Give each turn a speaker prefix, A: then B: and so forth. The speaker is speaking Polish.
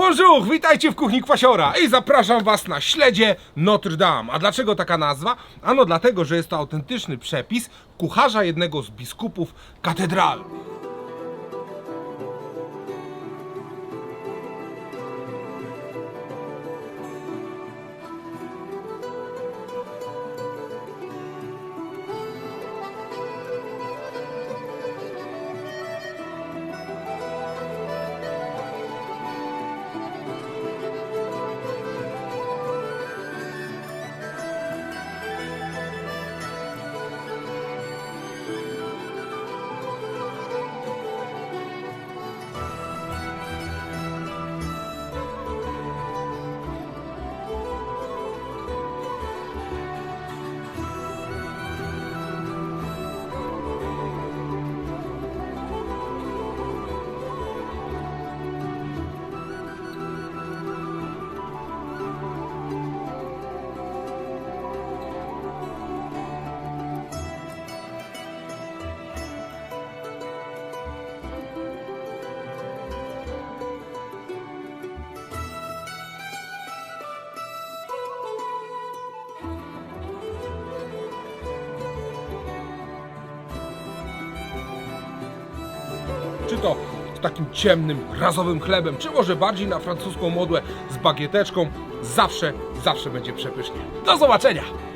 A: Bonjour, witajcie w kuchni Kwasiora i zapraszam was na śledzie Notre Dame. A dlaczego taka nazwa? Ano dlatego, że jest to autentyczny przepis kucharza jednego z biskupów katedrali. Czy to z takim ciemnym, razowym chlebem, czy może bardziej na francuską modłę z bagieteczką, zawsze, zawsze będzie przepysznie. Do zobaczenia!